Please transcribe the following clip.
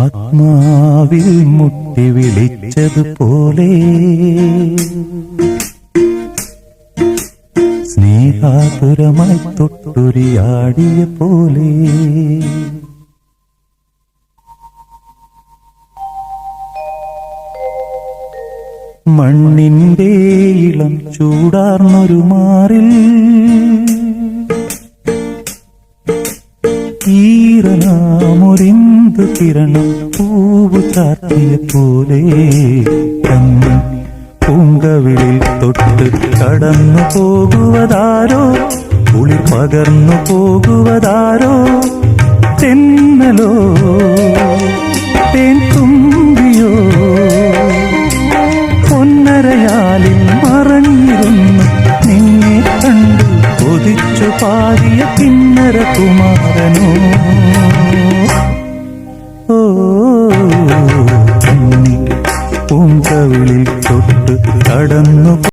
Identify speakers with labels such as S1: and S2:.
S1: ആത്മാവിൽ മുട്ടി വിളിച്ചതുപോലെ സ്നേഹാതുരമായി തൊട്ടുരിയാടിയ പോലെ. മണ്ണിന്റെ ഇളം ചൂടാർന്നൊരു മാറിൽ ഈറനാമൊരിന്തു കിരണം പൂവു ചാർത്തിയ പോലെ കണ്ണി പൂങ്കവിളിൽ തൊട്ട് കടന്നു പോകുവതാരോ പുളി പകർന്നു പോകുവതാരോ തെന്നലോ പാടിയ കിന്നര കുമാരനോ? ഓ പൂങ്കവിളിൽ തൊട്ട് കടന്നു